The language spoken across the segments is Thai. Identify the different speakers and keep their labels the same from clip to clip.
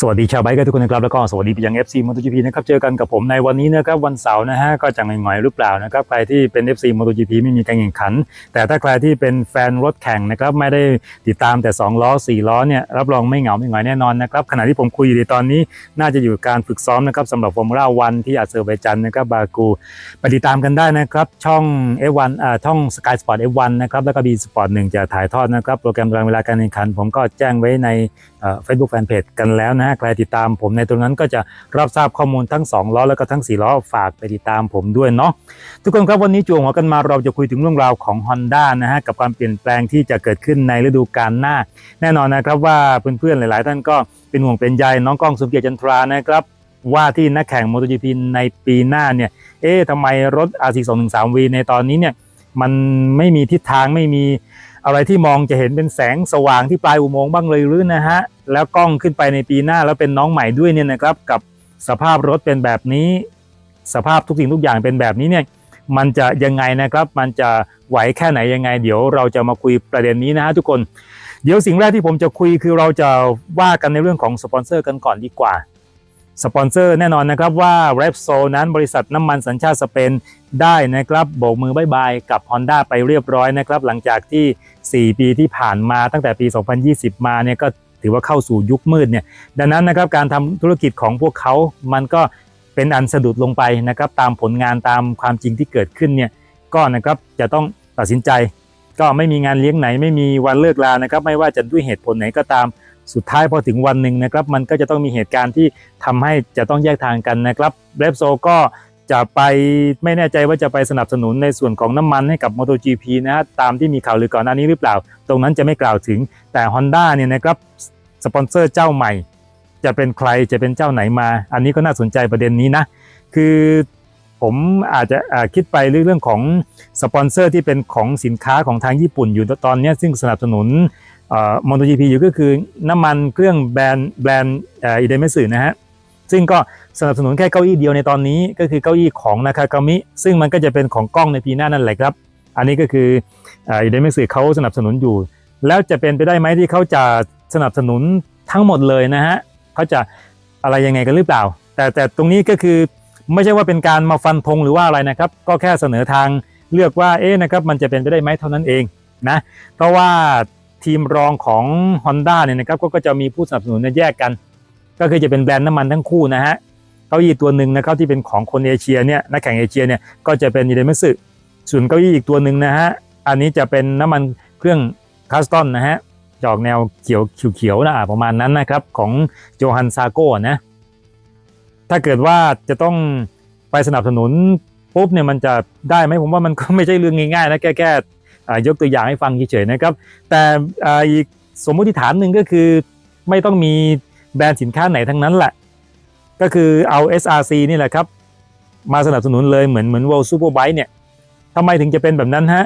Speaker 1: สวัสดีชาวไบค์กันทุกคนนะครับแล้วก็สวัสดีไปยัง FC MotoGP นะครับเจอกันกับผมในวันนี้นะครับวันเสาร์นะฮะก็จะหง่อยๆหรือเปล่านะครับใครที่เป็น FC MotoGP ไม่มีการแข่งขัน แต่ถ้าใครที่เป็นแฟนรถแข่งนะครับไม่ได้ติดตามแต่ 2 ล้อ 4 ล้อเนี่ยรับรองไม่เหงาไม่หงอยแน่นอนนะครับขณะที่ผมคุยอยู่ในตอนนี้น่าจะอยู่การฝึกซ้อมนะครับสำหรับฟอร์มูล่าวันที่อาเซอร์ไบจันนะครับบากูไปติดตามกันได้นะครับช่อง F1 อ่าช่อง Sky Sport F1 นะครับแล้วก็ B Sport 1จะถ่ายทอดนะครับโปรแกรมตารางเวลาการแข่งขัน ผมก็แจ้งไว้ในเฟซบุ๊กแฟนเพจกันแล้วนะฮะใครติดตามผมในตรงนั้นก็จะรับทราบข้อมูลทั้ง 2 ล้อแล้วก็ทั้ง 4 ล้อฝากไปติดตามผมด้วยเนาะทุกคนครับวันนี้จวงหัวกันมาเราจะคุยถึงเรื่องราวของ Honda นะฮะกับความเปลี่ยนแปลงที่จะเกิดขึ้นในฤดูกาลหน้า แน่นอนนะครับว่าเพื่อนๆหลาย ๆ ท่านก็เป็นห่วงเป็นใยน้องก้องสุเกียรติจันทรานะครับว่าที่นักแข่ง MotoGP ในปีหน้าเนี่ยเอ๊ะทำไมรถ R4213V ในตอนนี้เนี่ยมันไม่มีทิศทางไม่มี อะไรที่มองจะเห็นเป็นแสงสว่างที่ปลายอุโมงค์บ้างเลยหรือนะฮะ แล้วกล้องขึ้นไปในปีหน้าแล้วเป็นน้องใหม่ด้วยเนี่ยนะครับ กับสภาพรถเป็นแบบนี้ สภาพทุกสิ่งทุกอย่างเป็นแบบนี้เนี่ยมันจะยังไงนะครับ มันจะไหวแค่ไหนยังไง เดี๋ยวเราจะมาคุยประเด็นนี้นะฮะทุกคน เดี๋ยวสิ่งแรกที่ผมจะคุยคือเราจะว่ากันในเรื่องของสปอนเซอร์กันก่อนดีกว่า สปอนเซอร์แน่นอนนะครับว่า r e p s o นั้นบริษัทน้ำมันสัญชาติสเปนได้นะครับโบกมือบายบายกับ Honda ไปเรียบร้อยนะครับ หลังจากที่ 4 ปีที่ผ่านมาตั้งแต่ปี 2020 มาเนี่ยก็ถือว่าเข้าสู่ยุคมืดเนี่ยดังนั้นนะครับการทำธุรกิจของพวกเขา มันก็เป็นอันสะดุดลงไปนะครับตามผลงานตามความจริงที่เกิดขึ้นเนี่ยก็นะครับจะต้องตัดสินใจ ก็ไม่มีงานเลี้ยงไหน ไม่มีวันเลิกลานะครับไม่ว่าจะด้วยเหตุผลไหนก็ตาม สุดท้ายพอถึงวันหนึ่งนะครับ มันก็จะต้องมีเหตุการณ์ที่ทำให้จะต้องแยกทางกันนะครับเรปโซก็จะไปไม่แน่ใจว่าจะไปสนับสนุนในส่วนของน้ำมันให้กับ MotoGP นะฮะตามที่มีข่าวลือก่อนหน้านี้หรือเปล่า ตรงนั้นจะไม่กล่าวถึงแต่ Honda เนี่ยนะครับสปอนเซอร์เจ้าใหม่ จะเป็นใครจะเป็นเจ้าไหนมา อันนี้ก็น่าสนใจประเด็นนี้นะ คือผมอาจจะคิดไปเรื่องของสปอนเซอร์ที่เป็นของสินค้าของทางญี่ปุ่นอยู่ตอนนี้ซึ่งสนับสนุน มอเตจีพีอยู่ก็คือน้ำมันเครื่องแบรนด์แบรนด์อิเดเมสึนะฮะซึ่งก็สนับสนุนแค่เก้าอี้เดียวในตอนนี้ก็คือเก้าอี้ของนาคากามิ ซึ่งมันก็จะเป็นของกล้องในปีหน้านั่นแหละครับ อันนี้ก็คืออิเดเมสึเขาสนับสนุนอยู่ แล้วจะเป็นไปได้ไหมที่เขาจะสนับสนุนทั้งหมดเลยนะฮะเขาจะอะไรยังไงกันหรือเปล่า แต่แต่ตรงนี้ก็คือไม่ใช่ว่าเป็นการมาฟันธงหรือว่าอะไรนะครับ ก็แค่เสนอทางเลือกว่าเอ๊ะนะครับมันจะเป็นไปได้ไหมเท่านั้นเองนะเพราะว่า ทีมรองของ Honda เนี่ยนะครับก็จะมีผู้สนับสนุนแยกกัน ก็คือจะเป็นแบรนด์น้ำมันทั้งคู่นะฮะเก้าอี้ตัวหนึ่งนะครับที่เป็นของคนเอเชียเนี่ยนักแข่งเอเชียเนี่ยก็จะเป็นยูเดมิสึส่วนเก้าอี้อีกตัวหนึ่งนะฮะอันนี้จะเป็นน้ำมันเครื่องคัสตอนนะฮะจอกแนวเขียวเขียวๆนะประมาณนั้นนะครับของโจฮันซาโก้นะถ้าเกิดว่าจะต้องไปสนับสนุนปุ๊บเนี่ยมันจะได้ไหมผมว่ามันก็ไม่ใช่เรื่องง่ายๆนะแค่แค่ ยกตัวอย่างให้ฟังเฉยๆนะครับ แต่อีกสมมติฐานหนึ่งก็คือไม่ต้องมีแบรนด์สินค้าไหนทั้งนั้นแหละ ก็คือเอา SRC นี่แหละครับ มาสนับสนุนเลยเหมือนเหมือน World Superbike เนี่ยทำไมถึงจะเป็นแบบนั้นฮะ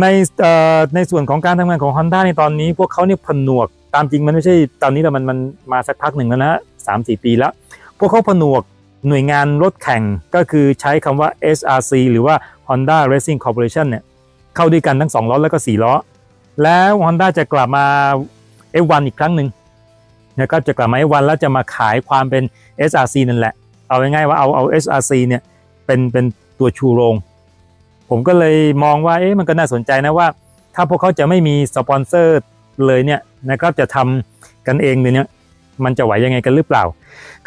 Speaker 1: ในในส่วนของการทำงานของ Honda ในตอนนี้ พวกเขาเนี่ยผนวกตามจริงมันไม่ใช่ตอนนี้แต่มันมันมาสักพักหนึ่งแล้วนะสามสี่ปีแล้ว พวกเขาผนวกหน่วยงานรถแข่งก็คือใช้คำว่า SRC หรือว่า Honda Racing Corporation เนี่ย เข้าด้วยกันทั้ง 2 ล้อแล้วก็ 4 ล้อ แล้ว Honda จะกลับมา F1 อีกครั้งหนึ่งนะครับจะกลับมา F1 แล้วจะมาขายความเป็น SRC นั่นแหละ เอาง่ายๆว่าเอาเอา SRC เนี่ยเป็นเป็นตัวชูโรง ผมก็เลยมองว่าเอ๊ะมันก็น่าสนใจนะว่า ถ้าพวกเขาจะไม่มีสปอนเซอร์เลยเนี่ยนะครับจะทำกันเองเนี่ย มันจะไหวยังไงกันหรือเปล่า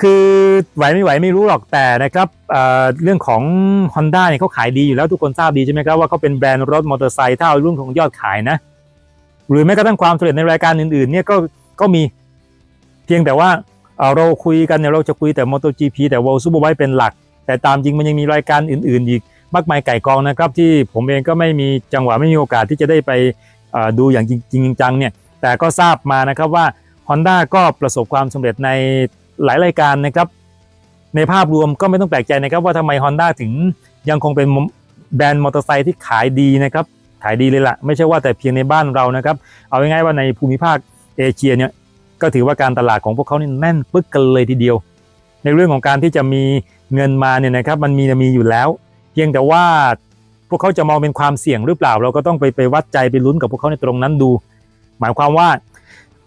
Speaker 1: คือไหวไม่ไหวไม่รู้หรอกแต่นะครับเเรื่องของ Honda เนี่ยเขาขายดีอยู่แล้วทุกคนทราบดีใช่ไหมครับว่าเขาเป็นแบรนด์รถมอเตอร์ไซค์ถ้าเอาเรื่องของยอดขายนะ หรือแม้กระทั่งความสำเร็จในรายการอื่นๆเนี่ยก็ก็มีเพียงแต่ว่าเอ่อเราคุยกันเนี่ยเราจะคุยแต่ MotoGP แต่ World Superbike เป็นหลัก แต่ตามจริงมันยังมีรายการอื่น ๆ อีกมากมายไก่กองนะครับ ที่ผมเองก็ไม่มีจังหวะไม่มีโอกาสที่จะได้ไปดูอย่างจริงจังเนี่ยแต่ก็ทราบมานะครับว่า Honda ก็ประสบความสำเร็จในหลายรายการนะครับ ในภาพรวมก็ไม่ต้องแปลกใจนะครับ ว่าทำไม Honda ถึงยังคงเป็นแบรนด์มอเตอร์ไซค์ที่ขายดีนะครับ ขายดีเลยละ่ะ ไม่ใช่ว่าแต่เพียงในบ้านเรานะครับ เอาง่ายๆว่าในภูมิภาคเอเชียเนี่ยก็ถือว่าการตลาดของพวกเขานี่แน่นปึ๊กกันเลยทีเดียว ในเรื่องของการที่จะมีเงินมาเนี่ยนะครับ มันมีมีอยู่แล้ว เพียงแต่ว่าพวกเขาจะมองเป็นความเสี่ยงหรือเปล่า เราก็ต้องไปไปวัดใจไปลุ้นกับพวกเขาในตรงนั้นดู หมายความว่า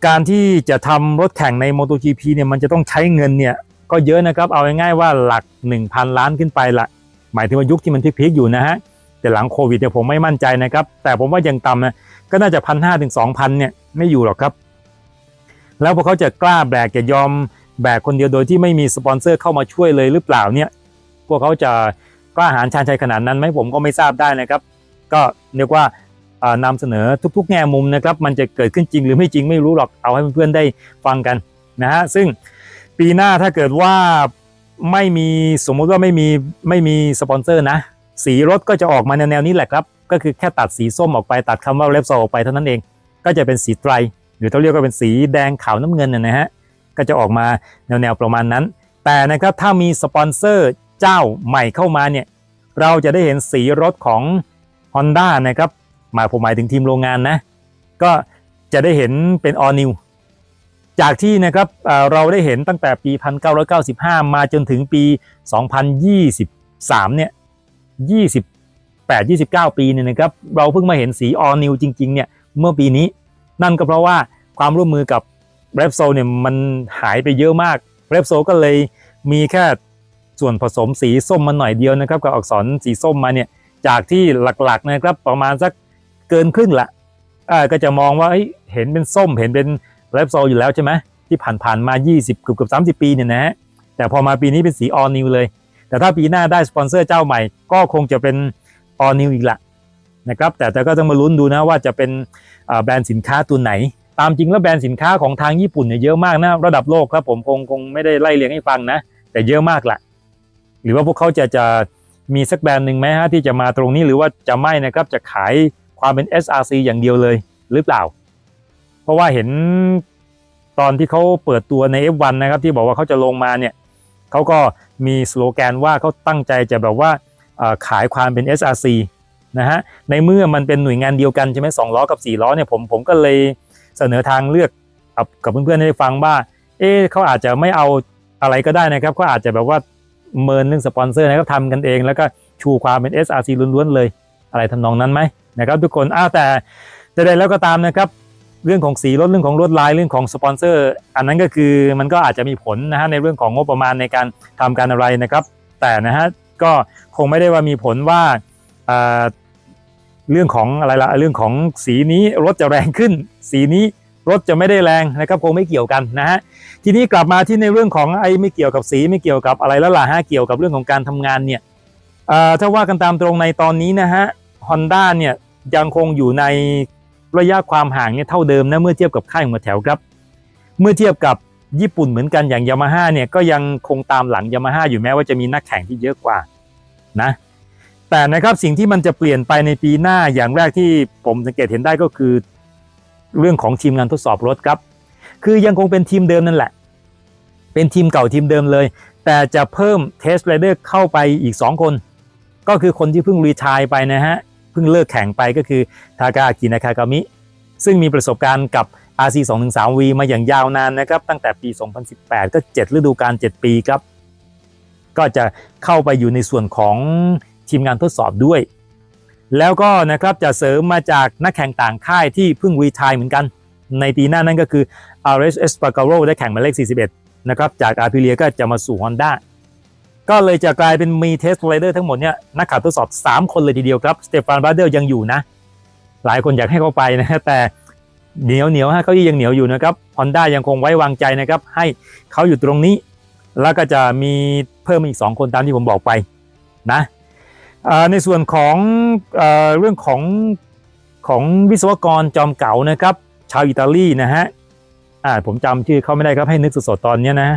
Speaker 1: การที่จะทำรถแข่งใน MotoGP เนี่ยมันจะต้องใช้เงินเนี่ยก็เยอะนะครับ เอาง่ายๆว่าหลัก 1,000 ล้านขึ้นไปละหมายถึงว่ายุคที่มันพีคๆอยู่นะฮะแต่หลังโควิดเนี่ยผมไม่มั่นใจนะครับ แต่ผมว่ายังต่ำนะก็น่าจะพันห้าถึงสองพันเนี่ยไม่อยู่หรอกครับ แล้วพวกเขาจะกล้าแบกจะยอมแบกคนเดียวโดยที่ไม่มีสปอนเซอร์เข้ามาช่วยเลยหรือเปล่าเนี่ย พวกเขาจะกล้าหาญชาญชัยขนาดนั้นไหมผมก็ไม่ทราบได้นะครับ ก็เรียกว่า นำเสนอทุกๆ แง่มุมนะครับ มันจะเกิดขึ้นจริงหรือไม่จริงไม่รู้หรอกเอาให้เพื่อนๆได้ฟังกันนะฮะซึ่งปีหน้าถ้าเกิดว่าไม่มีสมมุติว่าไม่มีไม่มีสปอนเซอร์นะ สีรถก็จะออกมาแนวๆนี้แหละครับ ก็คือแค่ตัดสีส้มออกไปตัดคำว่าเลฟโซออกไปเท่านั้นเอง ก็จะเป็นสีไตร หรือเขาเรียกว่าเป็นสีแดงขาวน้ำเงินนะนะฮะก็จะออกมาแนวๆประมาณนั้น แต่นะครับถ้ามีสปอนเซอร์เจ้าใหม่เข้ามาเนี่ยเราจะได้เห็นสีรถของ Honda นะครับ หมายผมหมายถึงทีมโรงงานนะ ก็จะได้เห็นเป็น all new จากที่นะครับเราได้เห็นตั้งแต่ปี 1995 มาจนถึงปี 2023 เนี่ย 28 29 ปีเนี่ยนะครับ เราเพิ่งมาเห็นสี all new จริง ๆ เนี่ย เมื่อปีนี้ นั่นก็เพราะว่าความร่วมมือกับ r e p s o l เนี่ยมันหายไปเยอะมาก r e p s o l ก็เลยมีแค่ส่วนผสมสีส้มมาหน่อยเดียวนะครับ กับอักษรสีส้มมาเนี่ย จากที่หลักๆนะครับประมาณสัก เกินครึ่งละอ่าก็จะมองว่าเห็นเป็นส้มเห็นเป็น r e p s o l อยู่แล้วใช่ไหมที่ผ่านๆมา 20เกือบเกือบ30ปีเนี่ยนะฮะแต่พอมาปีนี้เป็นสี all new เลย แต่ถ้าปีหน้าได้สปอนเซอร์เจ้าใหม่ ก็คงจะเป็น all new อีกละนะครับแต่แต่ก็ต้องมาลุ้นดูนะว่าจะเป็นแบรนด์สินค้าตัวไหน ตามจริงแล้วแบรนด์สินค้าของทางญี่ปุ่นเนี่ยเยอะมากนะระดับโลกครับผมคงคงไม่ได้ไล่เรียงให้ฟังนะ แต่เยอะมากละหรือว่าพวกเขาจะจะมีสักแบรนด์หนึ่งไหมฮะที่จะมาตรงนี้หรือว่าจะไม่นะครับจะขาย ความเป็น SRC อย่างเดียวเลยหรือเปล่า เพราะว่าเห็นตอนที่เขาเปิดตัวใน F1 นะครับ ที่บอกว่าเขาจะลงมาเนี่ยเขาก็มีสโลแกนว่าเขาตั้งใจจะแบบว่าขายความเป็น SRC นะฮะในเมื่อมันเป็นหน่วยงานเดียวกันใช่ไหมสองล้อกับสี่ล้อเนี่ยผมผมก็เลยเสนอทางเลือกกับกับเพื่อนๆให้ฟังว่า เอ๊ะเขาอาจจะไม่เอาอะไรก็ได้นะครับเขาอาจจะแบบว่าเมินเรื่องสปอนเซอร์นะครับทำกันเอง แล้วก็ชูความเป็น SRC ล้วนๆเลย อะไรทำนองนั้นไหม นะครับทุกคนอ้าวแต่จะได้แล้วก็ตามนะครับ เรื่องของสีรถเรื่องของลวดลายเรื่องของสปอนเซอร์ อันนั้นก็คือมันก็อาจจะมีผลนะฮะในเรื่องของงบประมาณในการทำการอะไรนะครับ แต่นะฮะก็คงไม่ได้ว่ามีผลว่าเรื่องของอะไรละเรื่องของสีนี้รถจะแรงขึ้น สีนี้รถจะไม่ได้แรงนะครับคงไม่เกี่ยวกันนะฮะทีนี้กลับมาที่ในเรื่องของไอ้ไม่เกี่ยวกับสีไม่เกี่ยวกับอะไรแล้วล่ะฮะเกี่ยวกับเรื่องของการทำงานเนี่ยถ้าว่ากันตามตรงในตอนนี้นะฮะ Honda เนี่ยยังคงอยู่ในระยะความห่างเนี่ยเท่าเดิมนะเมื่อเทียบกับค่ายหัวแถวครับ เมื่อเทียบกับญี่ปุ่นเหมือนกันอย่างยามาฮ่าเนี่ยก็ยังคงตามหลังยามาฮ่าอยู่แม้ว่าจะมีนักแข่งที่เยอะกว่านะแต่นะครับสิ่งที่มันจะเปลี่ยนไปในปีหน้าอย่างแรกที่ผมสังเกตเห็นได้ก็คือ เรื่องของทีมงานทดสอบรถครับ คือยังคงเป็นทีมเดิมนั่นแหละ เป็นทีมเก่าทีมเดิมเลย แต่จะเพิ่มเทสไรเดอร์เข้าไปอีก 2 คน ก็คือคนที่เพิ่งรีทายไปนะฮะ เพิ่งเลิกแข่งไปก็คือทากากินากากามิ ซึ่งมีประสบการณ์กับ RC 2 1 3 V มาอย่างยาวนานนะครับ ตั้งแต่ปี 2018 ก็ 7 ฤดูกาล7 ปีครับ ก็จะเข้าไปอยู่ในส่วนของทีมงานทดสอบด้วย แล้วก็นะครับจะเสริมมาจากนักแข่งต่างค่ายที่เพิ่งรีทายเหมือนกัน ในปีหน้านั่นก็คือ RS Espargaro ได้แข่งหมายเลข 41 นะครับ จาก a p r i l i a ก็จะมาสู่ Honda ก็เลยจะกลายเป็นมีเทสไรเดอร์ทั้งหมดเนี่ยนักขับทดสอบ 3 คนเลยทีเดียวครับสเตฟานบราเดลยังอยู่นะ หลายคนอยากให้เขาไปนะแต่เหนียวเหนียวฮะเขายังเหนียวอยู่นะครับฮอนด้ายังคงไว้วางใจนะครับ ให้เขาอยู่ตรงนี้ แล้วก็จะมีเพิ่มอีก 2 คนตามที่ผมบอกไปนะในส่วนของเอเรื่องของของวิศวกรจอมเก่านะครับ ชาวอิตาลีนะฮะผมจำชื่อเขาไม่ได้ครับให้นึกสดๆตอนนี้นะ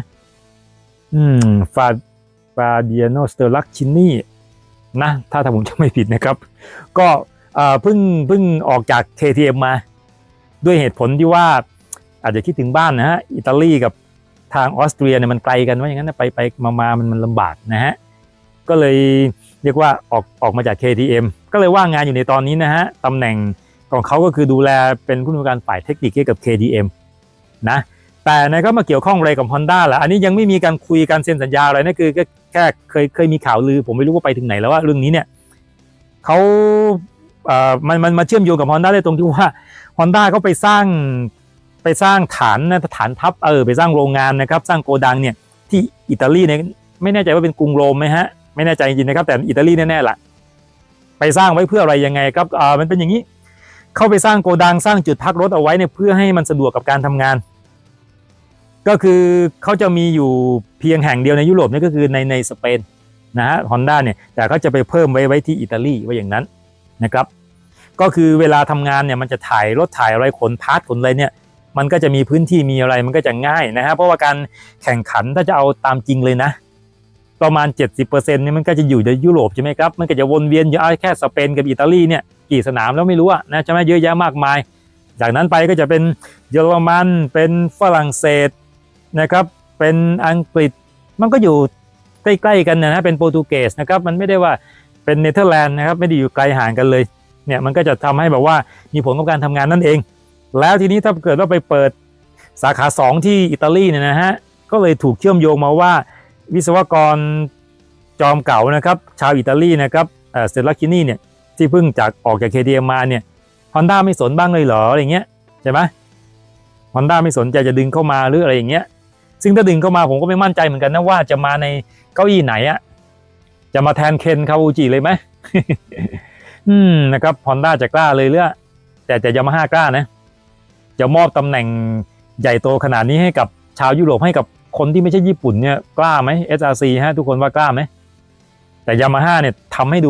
Speaker 1: อืมฟา ฟาเดียโนสเตอร์ลักชินี่นะถ้าถ้าผมจะไม่ผิดนะครับ ก็เพิ่งเพิ่งออกจาก KTM มา ด้วยเหตุผลที่ว่าอาจจะคิดถึงบ้านนะฮะอิตาลีกับทางออสเตรียเนี่ยมันไกลกันว่าอย่างนั้นไปไปมามามันมันลำบากนะฮะก็เลยเรียกว่าออกออกมาจาก KTM ก็เลยว่างงานอยู่ในตอนนี้นะฮะตำแหน่งของเขาก็คือดูแลเป็นผู้อำนวยการฝ่ายเทคนิคให้กับ KTM นะ แต่นะครับมาเกี่ยวข้องอะไรกับ Honda ล่ะอันนี้ยังไม่มีการคุยการเซ็นสัญญาอะไรนะคือแค่เคยเคยมีข่าวลือ ผมไม่รู้ว่าไปถึงไหนแล้วว่าเรื่องนี้เนี่ยเขาเอ่อมันมันมาเชื่อมโยงกับ Honda ได้ตรงที่ว่า Honda เขาไปสร้างไปสร้างฐานนะฐานทัพเออไปสร้างโรงงานนะครับ สร้างโกดังเนี่ยที่อิตาลีเนี่ยไม่แน่ใจว่าเป็นกรุงโรมไหมฮะไม่แน่ใจจริงนะครับ แต่อิตาลีแน่ๆล่ะไปสร้างไว้เพื่ออะไรยังไงครับอ่ามันเป็นอย่างนี้ เข้าไปสร้างโกดังสร้างจุดพักรถเอาไว้เนี่ยเพื่อให้มันสะดวกกับการทำงาน ก็คือเขาจะมีอยู่เพียงแห่งเดียวในยุโรปนี่ก็คือในในสเปนนะฮะฮอนด้าเนี่ยแต่เขาจะไปเพิ่มไว้ไว้ที่อิตาลีไว้อย่างนั้นนะครับก็คือเวลาทำงานเนี่ยมันจะถ่ายรถถ่ายอะไรขนพาร์ทขนอะไรเนี่ยมันก็จะมีพื้นที่มีอะไรมันก็จะง่ายนะฮะเพราะว่าการแข่งขันถ้าจะเอาตามจริงเลยนะ ประมาณ 70%เนี่ยมันก็จะอยู่ในยุโรปใช่ไหมครับมันก็จะวนเวียนอยู่เอาแค่สเปนกับอิตาลีเนี่ยกี่สนามแล้วไม่รู้อะนะใช่ไหมเยอะแยะมากมาย จากนั้นไปก็จะเป็นเยอรมันเป็นฝรั่งเศส นะครับ เป็นอังกฤษมันก็อยู่ใกล้ๆกันนะฮะเป็นโปรตุเกสนะครับมันไม่ได้ว่าเป็นเนเธอร์แลนด์นะครับไม่ได้อยู่ไกลห่างกันเลยเนี่ยมันก็จะทำให้แบบว่ามีผลกับการทำงานนั่นเอง แล้วทีนี้ถ้าเกิดว่าไปเปิดสาขา 2 ที่อิตาลีเนี่ยนะฮะก็เลยถูกเชื่อมโยงมาว่าวิศวกรจอมเก่านะครับชาวอิตาลีนะครับเอ่อเซราคินี่เนี่ยที่เพิ่งจากออกจาก KTM มาเนี่ยฮอนด้าไม่สนบ้างเลยเหรออะไรเงี้ยใช่ไหมฮอนด้าไม่สนใจจะดึงเข้ามาหรืออะไรอย่างเงี้ย ซึ่งถ้าดึงเข้ามาผมก็ไม่มั่นใจเหมือนกันนะว่าจะมาในเก้าอี้ไหนอะจะมาแทนเคนคาวูจิเลยไหมอืมนะครับฮอนด้าจะกล้าเลยหรือแต่จะยามาฮ่ากล้านะ จะมอบตำแหน่งใหญ่โตขนาดนี้ให้กับชาวยุโรปให้กับคนที่ไม่ใช่ญี่ปุ่นเนี่ยกล้าไหม SRC ฮะทุกคนว่ากล้าไหมแต่ยามาฮ่าเนี่ยทำให้ดู